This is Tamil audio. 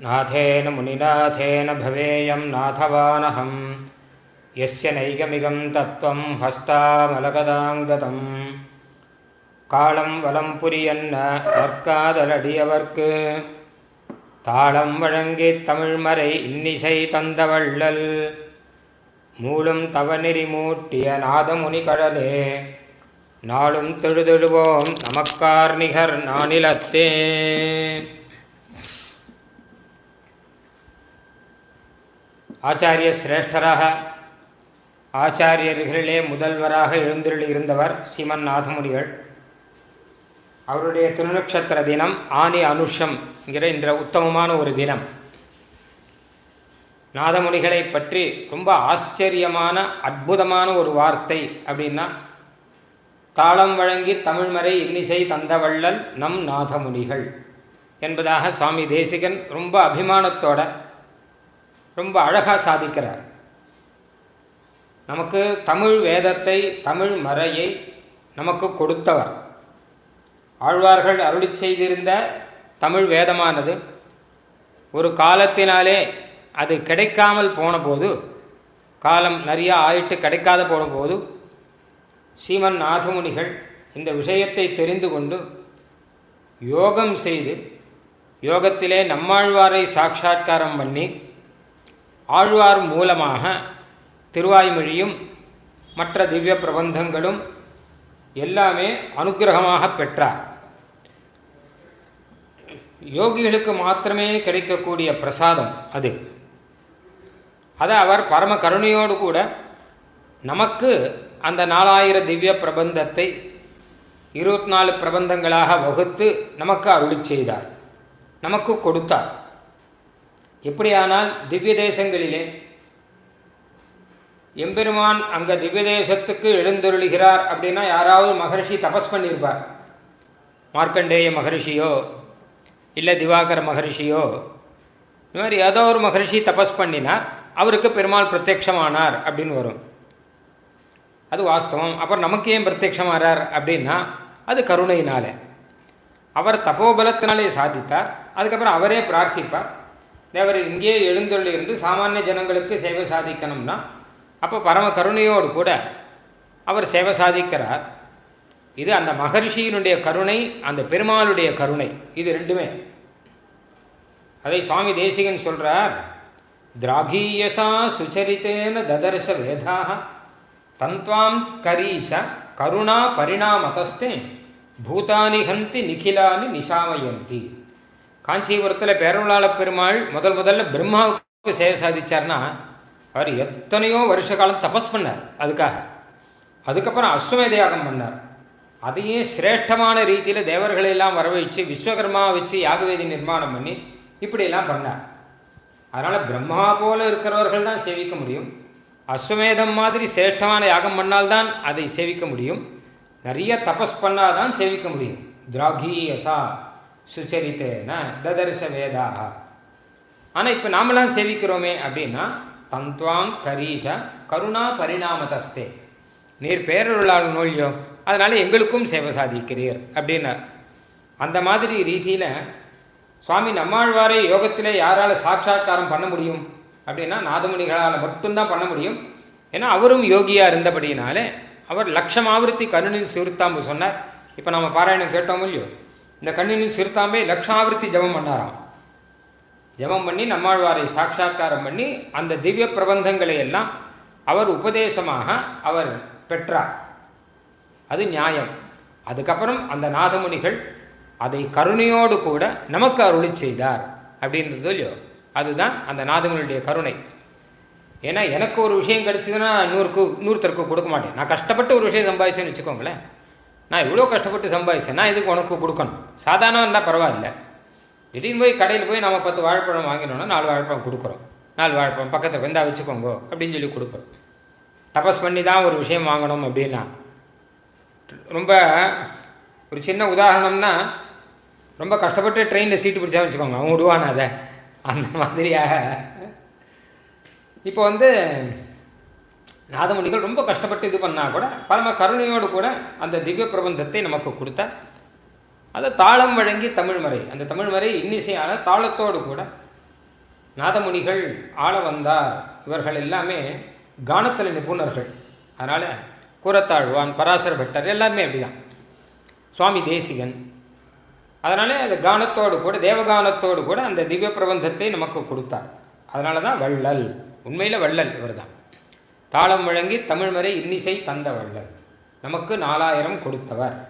नाथेन मुनिनाथेन भवेयं नाथवानहं यस्य नैगमिगं तत्त्वं हस्तामलगदाङ्गतम् காலம் வலம் புரியன்ன நற்காதலடியவர்க்கு தாளம் வழங்கித் தமிழ்மறை இன்னிசை தந்தவள்ளல் மூலும் தவநெறி மூட்டிய நாதமுனி கடலே நாளும் தொழுதொழுவோம் நமக்கார் நிகர் நானிலத்தே ஆச்சாரிய சிரேஷ்டராக ஆச்சாரியர்களிலே முதல்வராக எழுந்தருளி இருந்தவர் ஸ்ரீமன் நாதமுனிகள். அவருடைய திருநக்ஷத்திர தினம் ஆனி அனுஷம் என்கிற இந்த உத்தமமான ஒரு தினம். நாதமுனிகளை பற்றி ரொம்ப ஆச்சரியமான அற்புதமான ஒரு வார்த்தை அப்படின்னா தாளம் வழங்கி தமிழ்மறை இன்னிசை தந்தவள்ளல் நம் நாதமுனிகள் என்பதாக சுவாமி தேசிகன் ரொம்ப அபிமானத்தோட ரொம்ப அழகாக சாதிக்கிறார். நமக்கு தமிழ் வேதத்தை தமிழ் மறையை நமக்கு கொடுத்தவர். ஆழ்வார்கள் அருளி செய்திருந்த தமிழ் வேதமானது ஒரு காலத்தினாலே அது கிடைக்காமல் போனபோது காலம் நிறையா ஆயிட்டு கிடைக்காத போன போது சீமன் நாதமுனிகள் இந்த விஷயத்தை தெரிந்து கொண்டு யோகம் செய்து யோகத்திலே நம்மாழ்வாரை சாட்சா்காரம் பண்ணி ஆழ்வார் மூலமாக திருவாய்மொழியும் மற்ற திவ்ய பிரபந்தங்களும் எல்லாமே அனுகிரகமாக பெற்றார். யோகிகளுக்கு மாத்திரமே கிடைக்கக்கூடிய பிரசாதம் அது. அதை அவர் பரம கருணையோடு கூட நமக்கு அந்த நாலாயிர திவ்ய பிரபந்தத்தை இருபத்தி நாலு பிரபந்தங்களாக வகுத்து நமக்கு அருளி செய்தார். நமக்கு கொடுத்தார். எப்படியானால் திவ்ய தேசங்களிலே எம்பெருமான் அங்கே திவ்ய தேசத்துக்கு எழுந்தருளுகிறார் அப்படின்னா யாராவது மகர்ஷி தபஸ் பண்ணியிருப்பார். மார்க்கண்டேய மகர்ஷியோ இல்லை திவாகர மகர்ஷியோ இந்த மாதிரி ஏதோ ஒரு மகர்ஷி தபஸ் பண்ணினார் அவருக்கு பெருமாள் பிரத்யக்ஷமானார் அப்படின்னு வரும். அது வாஸ்தவம். அப்புறம் நமக்கு ஏன் பிரத்யக்ஷமானார் அப்படின்னா அது கருணையினால. அவர் தபோபலத்தினாலே சாதித்தார் அதுக்கப்புறம் அவரே பிரார்த்திப்பார். தேவர் இங்கே எழுந்தொள்ளி இருந்து சாமானிய ஜனங்களுக்கு சேவை சாதிக்கணும்னா அப்போ பரம கருணையோடு கூட அவர் சேவை சாதிக்கிறார். இது அந்த மகர்ஷியினுடைய கருணை அந்த பெருமாளுடைய கருணை இது ரெண்டுமே. அதை சுவாமி தேசிகன் சொல்கிறார் திராகீயசா சுச்சரித்தேன ததர்ஷ வேதாக தந்த்வாம் கரீச கருணா பரிணாமதஸ்தே பூதானி ஹந்தி நிகிலானி நிஷாமயந்தி காஞ்சிபுரத்தில் பேரவளாள பெருமாள் முதல் முதல்ல பிரம்மாவுக்கு சேவை சாதிச்சார்னா அவர் எத்தனையோ வருஷ காலம் தபஸ் பண்ணார் அதுக்காக. அதுக்கப்புறம் அஸ்வமேத யாகம் பண்ணார். அதையே சிரேஷ்டமான ரீதியில் தேவர்களையெல்லாம் வரவழைச்சு விஸ்வகர்மா வச்சு யாகவேதி நிர்மாணம் பண்ணி இப்படியெல்லாம் பண்ணார். அதனால் பிரம்மா போல இருக்கிறவர்கள் தான் சேவிக்க முடியும். அஸ்வமேதம் மாதிரி சிரேஷ்டமான யாகம் பண்ணால்தான் அதை சேவிக்க முடியும். நிறைய தபஸ் பண்ணால் தான் சேவிக்க முடியும். திராகீயசா. சுச்சரித்தேன? ததர்ச வேதாக ஆனால் இப்போ நாமெல்லாம் சேவிக்கிறோமே அப்படின்னா தந்த்வாம் கரீஷ கருணா பரிணாமதஸ்தே. நீர் பேரருளால் நோழியோ அதனால் எங்களுக்கும் சேவை சாதிக்கிறீர் அப்படின்னார். அந்த மாதிரி ரீதியில் சுவாமி நம்மாழ்வாரை யோகத்தில் யாரால் சாட்சா்காரம் பண்ண முடியும்? அப்படின்னா நாதமுனிகளால் மட்டும்தான் பண்ண முடியும். ஏன்னா அவரும் யோகியாக இருந்தபடியினாலே அவர் லட்சம் ஆவருத்தி கருணின் சிறுத்தாம்பு சொன்னார். இப்போ நம்ம பாராயணம் கேட்டோம் இல்லையோ? இந்த கண்ணினின் சிறுத்தாம்பே லக்ஷாவிருத்தி ஜபம் பண்ணாராம். ஜபம் பண்ணி நம்மாழ்வாரை சாட்சா்காரம் பண்ணி அந்த திவ்ய பிரபந்தங்களை எல்லாம் அவர் உபதேசமாக அவர் பெற்றார். அது நியாயம். அதுக்கப்புறம் அந்த நாதமுனிகள் அதை கருணையோடு கூட நமக்கு அருளி செய்தார் அப்படின்றது இல்லையோ? அதுதான் அந்த நாதமுனியுடைய கருணை. ஏன்னா எனக்கு ஒரு விஷயம் கிடச்சிதுன்னா நூறுக்கு நூறுத்தருக்கு கொடுக்க மாட்டேன். நான் கஷ்டப்பட்டு ஒரு விஷயம் சம்பாதிச்சேன்னு வச்சுக்கோங்களேன். நான் இவ்வளோ கஷ்டப்பட்டு சம்பாதிச்சேன் நான் இதுக்கு உனக்கு கொடுக்கணும்? சாதாரணம் இருந்தால் பரவாயில்ல. திடீர்னு போய் கடையில் போய் நம்ம பத்து வாழைப்பழம் வாங்கினோன்னா நாலு வாழைப்பழம் கொடுக்குறோம். நாலு வாழைப்பழம் பக்கத்தில் வந்தால் வச்சுக்கோங்க அப்படின்னு சொல்லி கொடுக்குறோம் தபஸ் பண்ணி தான் ஒரு விஷயம் வாங்கணும் அப்படின்னா. ரொம்ப ஒரு சின்ன உதாரணம்னா ரொம்ப கஷ்டப்பட்டு ட்ரெயினில் சீட்டு பிடிச்சா வச்சுக்கோங்க அவன் விடுவானா அதை அந்த மாதிரியாக. இப்போ வந்து நாதமுனிகள் ரொம்ப கஷ்டப்பட்டு இது பண்ணால் கூட பரம கருணையோடு கூட அந்த திவ்ய பிரபந்தத்தை நமக்கு கொடுத்த அதை தாளம் வழங்கி தமிழ்மறை அந்த தமிழ்மறை இன்னிசையான தாளத்தோடு கூட நாதமுனிகள் ஆள வந்தார். இவர்கள் எல்லாமே கானத்தில் நிபுணர்கள். அதனால் கூரத்தாழ்வான் பராசர பட்டர் எல்லாமே அப்படிதான். சுவாமி தேசிகன். அதனால் அந்த கானத்தோடு கூட தேவகானத்தோடு கூட அந்த திவ்ய பிரபந்தத்தை நமக்கு கொடுத்தார். அதனால தான் வள்ளல். உண்மையில் வள்ளல் இவர் தான் தாளம் வழங்கி தமிழ் வரை இன்னிசை தந்தவர்கள். நமக்கு நாலாயிரம் கொடுத்தவர்.